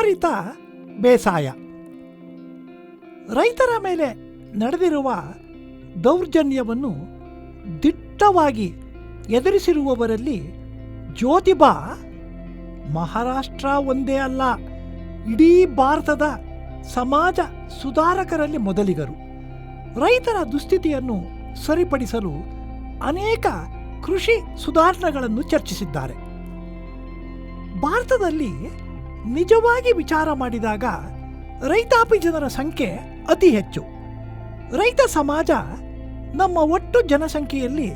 ಆಧಾರಿತ ಬೇಸಾಯ. ರೈತರ ಮೇಲೆ ನಡೆದಿರುವ ದೌರ್ಜನ್ಯವನ್ನು ದಿಟ್ಟವಾಗಿ ಎದುರಿಸಿರುವವರಲ್ಲಿ ಜ್ಯೋತಿಬಾ ಮಹಾರಾಷ್ಟ್ರ ಒಂದೇ ಅಲ್ಲ, ಇಡೀ ಭಾರತದ ಸಮಾಜ ಸುಧಾರಕರಲ್ಲಿ ಮೊದಲಿಗರು. ರೈತರ ದುಸ್ಥಿತಿಯನ್ನು ಸರಿಪಡಿಸಲು ಅನೇಕ ಕೃಷಿ ಸುಧಾರಣೆಗಳನ್ನು ಚರ್ಚಿಸಿದ್ದಾರೆ. ಭಾರತದಲ್ಲಿ ನಿಜವಾಗಿ ವಿಚಾರ ಮಾಡಿದಾಗ ರೈತಾಪಿ ಜನರ ಸಂಖ್ಯೆ ಅತಿ ಹೆಚ್ಚು. ರೈತ ಸಮಾಜ ನಮ್ಮ ಒಟ್ಟು ಜನಸಂಖ್ಯೆಯಲ್ಲಿ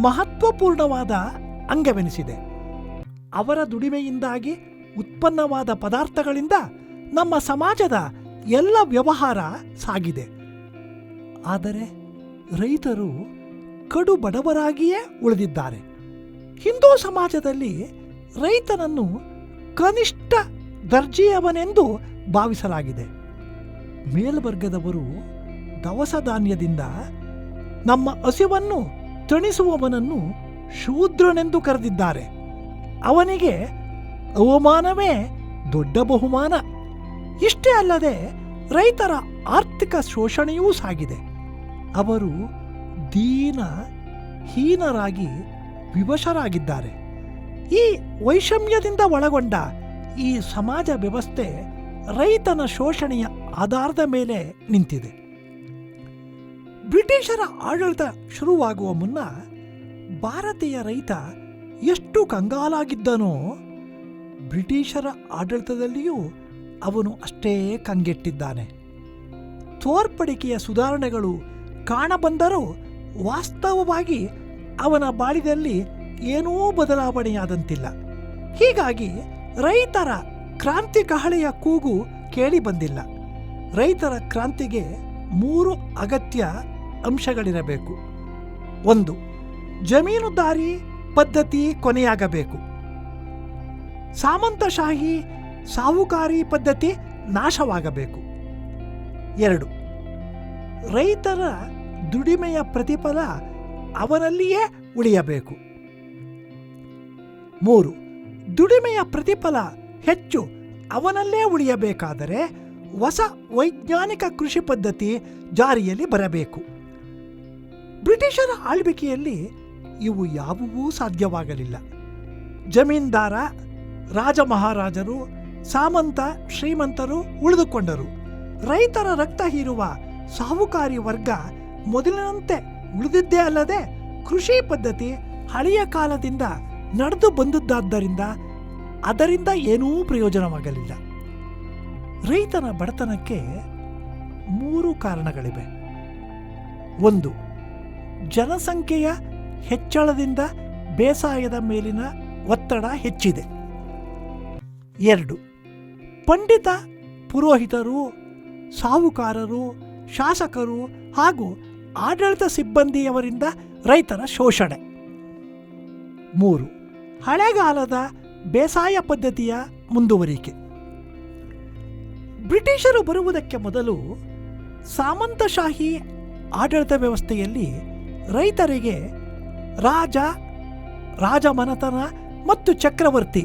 ಮಹತ್ವಪೂರ್ಣವಾದ ಅಂಗವೆನಿಸಿದೆ. ಅವರ ದುಡಿಮೆಯಿಂದಾಗಿ ಉತ್ಪನ್ನವಾದ ಪದಾರ್ಥಗಳಿಂದ ನಮ್ಮ ಸಮಾಜದ ಎಲ್ಲ ವ್ಯವಹಾರ ಸಾಗಿದೆ. ಆದರೆ ರೈತರು ಕಡು ಬಡವರಾಗಿಯೇ ಉಳಿದಿದ್ದಾರೆ. ಹಿಂದೂ ಸಮಾಜದಲ್ಲಿ ರೈತನನ್ನು ಕನಿಷ್ಠ ದರ್ಜೆಯವನೆಂದು ಭಾವಿಸಲಾಗಿದೆ. ಮೇಲ್ವರ್ಗದವರು ದವಸ ಧಾನ್ಯದಿಂದ ನಮ್ಮ ಹಸಿವನ್ನು ತಣಿಸುವವನನ್ನು ಶೂದ್ರನೆಂದು ಕರೆದಿದ್ದಾರೆ. ಅವನಿಗೆ ಅವಮಾನವೇ ದೊಡ್ಡ ಬಹುಮಾನ. ಇಷ್ಟೇ ಅಲ್ಲದೆ ರೈತರ ಆರ್ಥಿಕ ಶೋಷಣೆಯೂ ಸಾಗಿದೆ. ಅವರು ದೀನ, ಹೀನರಾಗಿ ವಿವಶರಾಗಿದ್ದಾರೆ. ಈ ವೈಷಮ್ಯದಿಂದ ಒಳಗೊಂಡ ಈ ಸಮಾಜ ವ್ಯವಸ್ಥೆ ರೈತನ ಶೋಷಣೆಯ ಆಧಾರದ ಮೇಲೆ ನಿಂತಿದೆ. ಬ್ರಿಟಿಷರ ಆಡಳಿತ ಶುರುವಾಗುವ ಮುನ್ನ ಭಾರತೀಯ ರೈತ ಎಷ್ಟು ಕಂಗಾಲಾಗಿದ್ದನೋ ಬ್ರಿಟಿಷರ ಆಡಳಿತದಲ್ಲಿಯೂ ಅವನು ಅಷ್ಟೇ ಕಂಗೆಟ್ಟಿದ್ದಾನೆ. ತೋರ್ಪಡಿಕೆಯ ಸುಧಾರಣೆಗಳು ಕಾಣಬಂದರೂ ವಾಸ್ತವವಾಗಿ ಅವನ ಬಾಳಿದಲ್ಲಿ ಏನೂ ಬದಲಾವಣೆಯಾದಂತಿಲ್ಲ. ಹೀಗಾಗಿ ರೈತರ ಕ್ರಾಂತಿ ಕಹಳೆಯ ಕೂಗು ಕೇಳಿ ಬಂದಿಲ್ಲ. ರೈತರ ಕ್ರಾಂತಿಗೆ ಮೂರು ಅಗತ್ಯ ಅಂಶಗಳಿರಬೇಕು. ಒಂದು, ಜಮೀನುದಾರಿ ಪದ್ಧತಿ ಕೊನೆಯಾಗಬೇಕು. ಸಾಮಂತಶಾಹಿ ಸಾಹುಕಾರಿ ಪದ್ಧತಿ ನಾಶವಾಗಬೇಕು. ಎರಡು, ರೈತರ ದುಡಿಮೆಯ ಪ್ರತಿಫಲ ಅವರಲ್ಲಿಯೇ ಉಳಿಯಬೇಕು. ಮೂರು ದುಡಿಮೆಯ ಪ್ರತಿಫಲ ಹೆಚ್ಚು ಅವನಲ್ಲೇ ಉಳಿಯಬೇಕಾದರೆ ಹೊಸ ವೈಜ್ಞಾನಿಕ ಕೃಷಿ ಪದ್ಧತಿ ಜಾರಿಯಲ್ಲಿ ಬರಬೇಕು. ಬ್ರಿಟಿಷರ ಆಳ್ವಿಕೆಯಲ್ಲಿ ಇವು ಯಾವುವೂ ಸಾಧ್ಯವಾಗಲಿಲ್ಲ. ಜಮೀನ್ದಾರ ರಾಜ ಮಹಾರಾಜರು ಸಾಮಂತ, ಶ್ರೀಮಂತರು ಉಳಿದುಕೊಂಡರು. ರೈತರ ರಕ್ತ ಹೀರುವ ಸಾಹುಕಾರಿ ವರ್ಗ ಮೊದಲಿನಂತೆ ಉಳಿದಿದ್ದೇ ಅಲ್ಲದೆ ಕೃಷಿ ಪದ್ಧತಿ ಹಳೆಯ ಕಾಲದಿಂದ ನಡೆದು ಬಂದದ್ದಾದ್ದರಿಂದ ಅದರಿಂದ ಏನೂ ಪ್ರಯೋಜನವಾಗಲಿಲ್ಲ. ರೈತನ ಬಡತನಕ್ಕೆ ಮೂರು ಕಾರಣಗಳಿವೆ. ಒಂದು, ಜನಸಂಖ್ಯೆಯ ಹೆಚ್ಚಳದಿಂದ ಬೇಸಾಯದ ಮೇಲಿನ ಒತ್ತಡ ಹೆಚ್ಚಿದೆ. ಎರಡು, ಪಂಡಿತ ಪುರೋಹಿತರು, ಸಾಹುಕಾರರು, ಶಾಸಕರು ಹಾಗೂ ಆಡಳಿತ ಸಿಬ್ಬಂದಿಯವರಿಂದ ರೈತರ ಶೋಷಣೆ. ಮೂರು ಹಳೆಗಾಲದ ಬೇಸಾಯ ಪದ್ಧತಿಯ ಮುಂದುವರಿಕೆ. ಬ್ರಿಟಿಷರು ಬರುವುದಕ್ಕೆ ಮೊದಲು ಸಾಮಂತಶಾಹಿ ಆಡಳಿತ ವ್ಯವಸ್ಥೆಯಲ್ಲಿ ರೈತರಿಗೆ ರಾಜ, ರಾಜಮನತನ ಮತ್ತು ಚಕ್ರವರ್ತಿ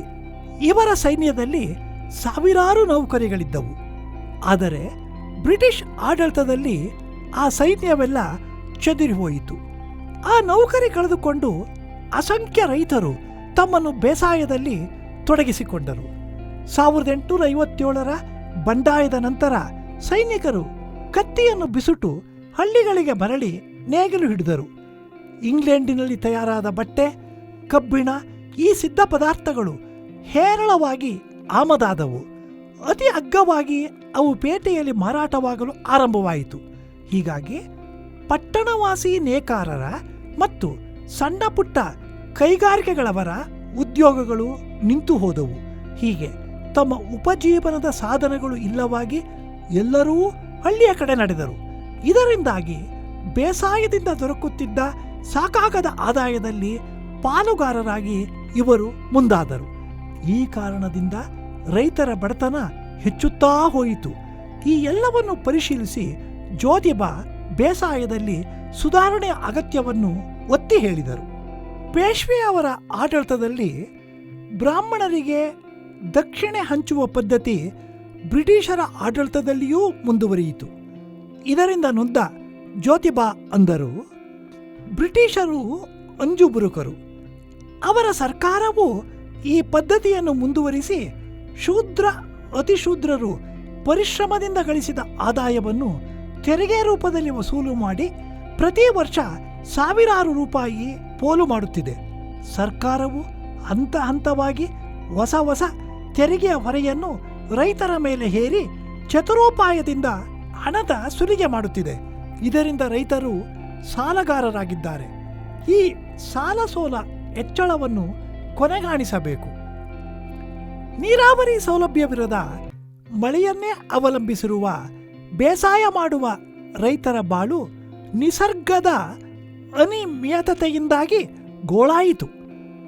ಇವರ ಸೈನ್ಯದಲ್ಲಿ ಸಾವಿರಾರು ನೌಕರಿಗಳಿದ್ದವು. ಆದರೆ ಬ್ರಿಟಿಷ್ ಆಡಳಿತದಲ್ಲಿ ಆ ಸೈನ್ಯವೆಲ್ಲ ಚದುರಿ ಹೋಯಿತು ಆ ನೌಕರಿ ಕಳೆದುಕೊಂಡು ಅಸಂಖ್ಯ ರೈತರು ತಮ್ಮನ್ನು ಬೇಸಾಯದಲ್ಲಿ ತೊಡಗಿಸಿಕೊಂಡರು. ಸಾವಿರದ ಎಂಟುನೂರ ಐವತ್ತೇಳರ ಬಂಡಾಯದ ನಂತರ ಸೈನಿಕರು ಕತ್ತಿಯನ್ನು ಬಿಸುಟು ಹಳ್ಳಿಗಳಿಗೆ ಮರಳಿ ನೇಗಿಲು ಹಿಡಿದರು. ಇಂಗ್ಲೆಂಡಿನಲ್ಲಿ ತಯಾರಾದ ಬಟ್ಟೆ, ಕಬ್ಬಿಣ, ಈ ಸಿದ್ಧ ಪದಾರ್ಥಗಳು ಹೇರಳವಾಗಿ ಆಮದಾದವು. ಅತಿ ಅಗ್ಗವಾಗಿ ಅವು ಪೇಟೆಯಲ್ಲಿ ಮಾರಾಟವಾಗಲು ಆರಂಭವಾಯಿತು. ಹೀಗಾಗಿ ಪಟ್ಟಣವಾಸಿ ನೇಕಾರರ ಮತ್ತು ಸಣ್ಣ ಪುಟ್ಟ ಕೈಗಾರಿಕೆಗಳವರ ಉದ್ಯೋಗಗಳು ನಿಂತು ಹೋದವು. ಹೀಗೆ ತಮ್ಮ ಉಪಜೀವನದ ಸಾಧನಗಳು ಇಲ್ಲವಾಗಿ ಎಲ್ಲರೂ ಹಳ್ಳಿಯ ಕಡೆ ನಡೆದರು. ಇದರಿಂದಾಗಿ ಬೇಸಾಯದಿಂದ ದೊರಕುತ್ತಿದ್ದ ಸಾಕಾಗದ ಆದಾಯದಲ್ಲಿ ಪಾಲುಗಾರರಾಗಿ ಇವರು ಮುಂದಾದರು. ಈ ಕಾರಣದಿಂದ ರೈತರ ಬಡತನ ಹೆಚ್ಚುತ್ತಾ ಹೋಯಿತು. ಈ ಎಲ್ಲವನ್ನು ಪರಿಶೀಲಿಸಿ ಜ್ಯೋತಿಬಾ ಬೇಸಾಯದಲ್ಲಿ ಸುಧಾರಣೆಯ ಅಗತ್ಯವನ್ನು ಒತ್ತಿ ಹೇಳಿದರು. ಪೇಶ್ವೆ ಅವರ ಆಡಳಿತದಲ್ಲಿ ಬ್ರಾಹ್ಮಣರಿಗೆ ದಕ್ಷಿಣೆ ಹಂಚುವ ಪದ್ಧತಿ ಬ್ರಿಟಿಷರ ಆಡಳಿತದಲ್ಲಿಯೂ ಮುಂದುವರಿಯಿತು. ಇದರಿಂದ ನೊಂದ ಜ್ಯೋತಿಬಾ ಅಂದರು, ಬ್ರಿಟಿಷರು ಅಂಜುಬುರುಕರು. ಅವರ ಸರ್ಕಾರವು ಈ ಪದ್ಧತಿಯನ್ನು ಮುಂದುವರಿಸಿ ಶೂದ್ರ ಅತಿಶೂದ್ರರು ಪರಿಶ್ರಮದಿಂದ ಗಳಿಸಿದ ಆದಾಯವನ್ನು ತೆರಿಗೆ ರೂಪದಲ್ಲಿ ವಸೂಲು ಮಾಡಿ ಪ್ರತಿ ವರ್ಷ ಸಾವಿರಾರು ರೂಪಾಯಿ ಪೋಲು ಮಾಡುತ್ತಿದೆ. ಸರ್ಕಾರವು ಹಂತ ಹಂತವಾಗಿ ಹೊಸ ಹೊಸ ತೆರಿಗೆಯ ಹೊರೆಯನ್ನು ರೈತರ ಮೇಲೆ ಹೇರಿ ಚತುರೋಪಾಯದಿಂದ ಹಣದ ಸುಲಿಗೆ ಮಾಡುತ್ತಿದೆ. ಇದರಿಂದ ರೈತರು ಸಾಲಗಾರರಾಗಿದ್ದಾರೆ. ಈ ಸಾಲ ಸೋಲ ಹೆಚ್ಚಳವನ್ನು ಕೊನೆಗಾಣಿಸಬೇಕು. ನೀರಾವರಿ ಸೌಲಭ್ಯವಿರದ ಮಳೆಯನ್ನೇ ಅವಲಂಬಿಸಿರುವ ಬೇಸಾಯ ಮಾಡುವ ರೈತರ ಬಾಳು ನಿಸರ್ಗದ ಅನಿಯಮಿತತೆಯಿಂದಾಗಿ ಗೋಳಾಯಿತು.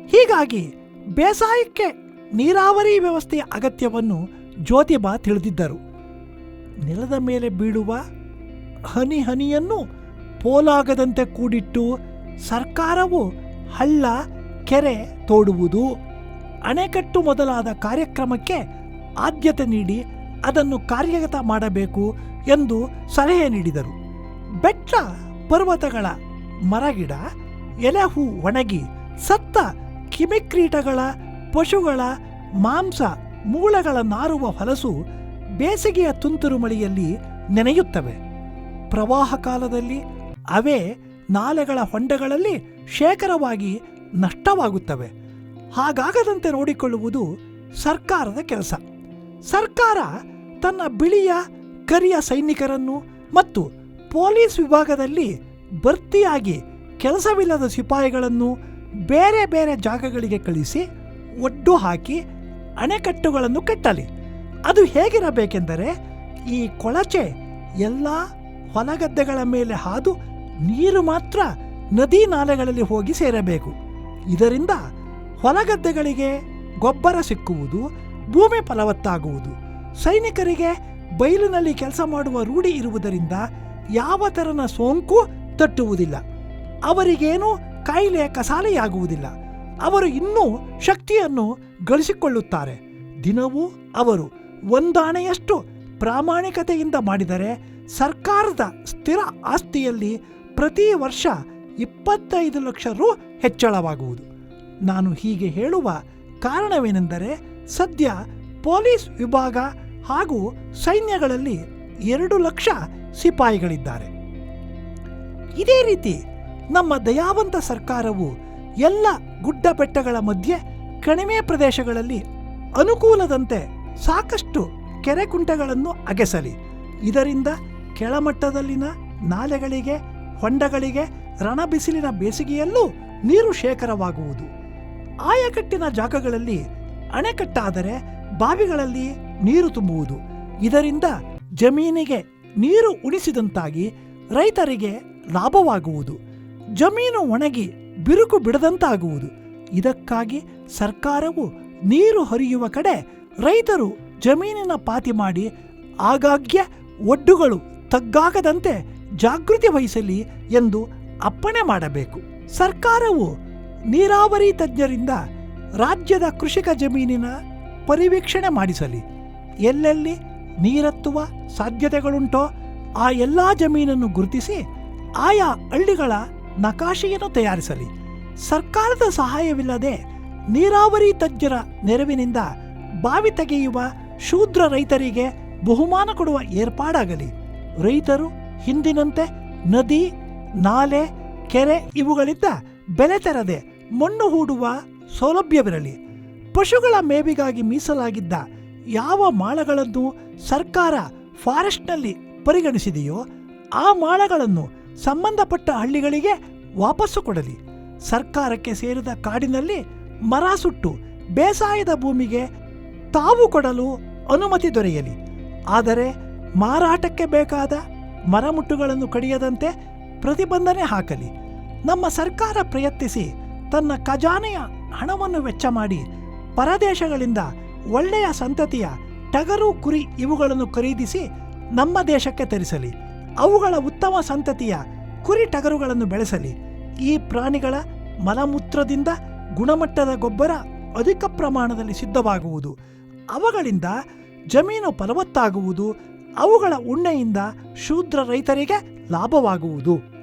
ಹೀಗಾಗಿ ಬೇಸಾಯಕ್ಕೆ ನೀರಾವರಿ ವ್ಯವಸ್ಥೆಯ ಅಗತ್ಯವನ್ನು ಜ್ಯೋತಿಬಾ ತಿಳಿದಿದ್ದರು. ನೆಲದ ಮೇಲೆ ಬೀಳುವ ಹನಿ ಹನಿಯನ್ನು ಪೋಲಾಗದಂತೆ ಕೂಡಿಟ್ಟು ಸರ್ಕಾರವು ಹಳ್ಳ, ಕೆರೆ ತೋಡುವುದು ಅಣೆಕಟ್ಟು ಮೊದಲಾದ ಕಾರ್ಯಕ್ರಮಕ್ಕೆ ಆದ್ಯತೆ ನೀಡಿ ಅದನ್ನು ಕಾರ್ಯಗತ ಮಾಡಬೇಕು ಎಂದು ಸಲಹೆ ನೀಡಿದರು. ಬೆಟ್ಟ ಪರ್ವತಗಳ ಮರಗಿಡ, ಎಲೆ ಹೂ ಒಣಗಿ, ಸತ್ತ ಕಿಮಿಕ್ರೀಟಗಳ, ಪಶುಗಳ, ಮಾಂಸ, ಮೂಳೆಗಳ ನಾರುವ ಹೊಲಸು ಬೇಸಿಗೆಯ ತುಂತುರು ಮಳೆಯಲ್ಲಿ ನೆನೆಯುತ್ತವೆ. ಪ್ರವಾಹ ಕಾಲದಲ್ಲಿ ಅವೇ ನಾಲೆಗಳ ಹೊಂಡಗಳಲ್ಲಿ ಶೇಖರವಾಗಿ ನಷ್ಟವಾಗುತ್ತವೆ. ಹಾಗಾಗದಂತೆ ನೋಡಿಕೊಳ್ಳುವುದು ಸರ್ಕಾರದ ಕೆಲಸ. ಸರ್ಕಾರ ತನ್ನ ಬಿಳಿಯ, ಕರಿಯ ಸೈನಿಕರನ್ನು ಮತ್ತು ಪೊಲೀಸ್ ವಿಭಾಗದಲ್ಲಿ ಭರ್ತಿಯಾಗಿ ಕೆಲಸವಿಲ್ಲದ ಸಿಪಾಯಿಗಳನ್ನು ಬೇರೆ ಬೇರೆ ಜಾಗಗಳಿಗೆ ಕಳಿಸಿ ಒಡ್ಡು ಹಾಕಿ ಅಣೆಕಟ್ಟುಗಳನ್ನು ಕಟ್ಟಲಿ. ಅದು ಹೇಗಿರಬೇಕೆಂದರೆ ಈ ಕೊಳಚೆ ಎಲ್ಲ ಹೊಲಗದ್ದೆಗಳ ಮೇಲೆ ಹಾದು ನೀರು ಮಾತ್ರ ನದಿ ನಾಲೆಗಳಲ್ಲಿ ಹೋಗಿ ಸೇರಬೇಕು. ಇದರಿಂದ ಹೊಲಗದ್ದೆಗಳಿಗೆ ಗೊಬ್ಬರ ಸಿಕ್ಕುವುದು, ಭೂಮಿ ಫಲವತ್ತಾಗುವುದು. ಸೈನಿಕರಿಗೆ ಬಯಲಿನಲ್ಲಿ ಕೆಲಸ ಮಾಡುವ ರೂಢಿ ಇರುವುದರಿಂದ ಯಾವ ಥರನ ಸೋಂಕು ತಟ್ಟುವುದಿಲ್ಲ. ಅವರಿಗೇನೂ ಕಾಯಿಲೆ ಕಸಾಲೆಯಾಗುವುದಿಲ್ಲ. ಅವರು ಇನ್ನೂ ಶಕ್ತಿಯನ್ನು ಗಳಿಸಿಕೊಳ್ಳುತ್ತಾರೆ. ದಿನವೂ ಅವರು ಒಂದಾಣೆಯಷ್ಟು ಪ್ರಾಮಾಣಿಕತೆಯಿಂದ ಮಾಡಿದರೆ ಸರ್ಕಾರದ ಸ್ಥಿರ ಆಸ್ತಿಯಲ್ಲಿ ಪ್ರತಿ ವರ್ಷ ಇಪ್ಪತ್ತೈದು ಲಕ್ಷ ರು ಹೆಚ್ಚಳವಾಗುವುದು. ನಾನು ಹೀಗೆ ಹೇಳುವ ಕಾರಣವೇನೆಂದರೆ ಸದ್ಯ ಪೊಲೀಸ್ ವಿಭಾಗ ಹಾಗೂ ಸೈನ್ಯಗಳಲ್ಲಿ ಎರಡು ಲಕ್ಷ ಸಿಪಾಯಿಗಳಿದ್ದಾರೆ. ಇದೇ ರೀತಿ ನಮ್ಮ ದಯಾವಂತ ಸರ್ಕಾರವು ಎಲ್ಲ ಗುಡ್ಡ ಬೆಟ್ಟಗಳ ಮಧ್ಯೆ ಕಣಿವೆ ಪ್ರದೇಶಗಳಲ್ಲಿ ಅನುಕೂಲದಂತೆ ಸಾಕಷ್ಟು ಕೆರೆ ಕುಂಟೆಗಳನ್ನು ಅಗೆಸಲಿ. ಇದರಿಂದ ಕೆಳಮಟ್ಟದಲ್ಲಿನ ನಾಲೆಗಳಿಗೆ, ಹೊಂಡಗಳಿಗೆ, ರಣಬಿಸಿಲಿನ ಬೇಸಿಗೆಯಲ್ಲೂ ನೀರು ಶೇಖರವಾಗುವುದು. ಆಯಕಟ್ಟಿನ ಜಾಗಗಳಲ್ಲಿ ಅಣೆಕಟ್ಟಾದರೆ ಬಾವಿಗಳಲ್ಲಿ ನೀರು ತುಂಬುವುದು. ಇದರಿಂದ ಜಮೀನಿಗೆ ನೀರು ಉಳಿಸಿದಂತಾಗಿ ರೈತರಿಗೆ ಲಾಭವಾಗುವುದು. ಜಮೀನು ಒಣಗಿ ಬಿರುಕು ಬಿಡದಂತಾಗುವುದು. ಇದಕ್ಕಾಗಿ ಸರ್ಕಾರವು ನೀರು ಹರಿಯುವ ಕಡೆ ರೈತರು ಜಮೀನಿನ ಪಾತಿ ಮಾಡಿ ಆಗಾಗ್ಗೆ ಒಡ್ಡುಗಳು ತಗ್ಗಾಗದಂತೆ ಜಾಗೃತಿ ವಹಿಸಲಿ ಎಂದು ಅಪ್ಪಣೆ ಮಾಡಬೇಕು. ಸರ್ಕಾರವು ನೀರಾವರಿ ತಜ್ಞರಿಂದ ರಾಜ್ಯದ ಕೃಷಿಕ ಜಮೀನಿನ ಪರಿವೀಕ್ಷಣೆ ಮಾಡಿಸಲಿ. ಎಲ್ಲೆಲ್ಲಿ ನೀರೆತ್ತುವ ಸಾಧ್ಯತೆಗಳುಂಟೋ ಆ ಎಲ್ಲ ಜಮೀನನ್ನು ಗುರುತಿಸಿ ಆಯಾ ಹಳ್ಳಿಗಳ ನಕಾಶೆಯನ್ನು ತಯಾರಿಸಲಿ. ಸರ್ಕಾರದ ಸಹಾಯವಿಲ್ಲದೆ ನೀರಾವರಿ ತಜ್ಞರ ನೆರವಿನಿಂದ ಬಾವಿ ತೆಗೆಯುವ ಶೂದ್ರ ರೈತರಿಗೆ ಬಹುಮಾನ ಕೊಡುವ ಏರ್ಪಾಡಾಗಲಿ. ರೈತರು ಹಿಂದಿನಂತೆ ನದಿ, ನಾಲೆ, ಕೆರೆ ಇವುಗಳಿಂದ ಬೆಲೆ ತೆರದೆ ಮಣ್ಣು ಹೂಡುವ ಸೌಲಭ್ಯವಿರಲಿ. ಪಶುಗಳ ಮೇವಿಗಾಗಿ ಮೀಸಲಾಗಿದ್ದ ಯಾವ ಮಾಳಗಳನ್ನು ಸರ್ಕಾರ ಫಾರೆಸ್ಟ್ನಲ್ಲಿ ಪರಿಗಣಿಸಿದೆಯೋ ಆ ಮಾಳಗಳನ್ನು ಸಂಬಂಧಪಟ್ಟ ಹಳ್ಳಿಗಳಿಗೆ ವಾಪಸ್ಸು ಕೊಡಲಿ. ಸರ್ಕಾರಕ್ಕೆ ಸೇರಿದ ಕಾಡಿನಲ್ಲಿ ಮರ ಸುಟ್ಟು ಬೇಸಾಯದ ಭೂಮಿಗೆ ತಾವು ಕೊಡಲು ಅನುಮತಿ ದೊರೆಯಲಿ. ಆದರೆ ಮಾರಾಟಕ್ಕೆ ಬೇಕಾದ ಮರಮುಟ್ಟುಗಳನ್ನು ಕಡಿಯದಂತೆ ಪ್ರತಿಬಂಧನೆ ಹಾಕಲಿ. ನಮ್ಮ ಸರ್ಕಾರ ಪ್ರಯತ್ನಿಸಿ ತನ್ನ ಖಜಾನೆಯ ಹಣವನ್ನು ವೆಚ್ಚ ಮಾಡಿ ಪರದೇಶಗಳಿಂದ ಒಳ್ಳೆಯ ಸಂತತಿಯ ಟಗರು ಕುರಿ ಇವುಗಳನ್ನು ಖರೀದಿಸಿ ನಮ್ಮ ದೇಶಕ್ಕೆ ತರಿಸಲಿ. ಅವುಗಳ ಉತ್ತಮ ಸಂತತಿಯ ಕುರಿ ಟಗರುಗಳನ್ನು ಬೆಳೆಸಲಿ. ಈ ಪ್ರಾಣಿಗಳ ಮಲಮೂತ್ರದಿಂದ ಗುಣಮಟ್ಟದ ಗೊಬ್ಬರ ಅಧಿಕ ಪ್ರಮಾಣದಲ್ಲಿ ಸಿದ್ಧವಾಗುವುದು. ಅವುಗಳಿಂದ ಜಮೀನು ಫಲವತ್ತಾಗುವುದು. ಅವುಗಳ ಉಣ್ಣೆಯಿಂದ ಶೂದ್ರ ರೈತರಿಗೆ ಲಾಭವಾಗುವುದು.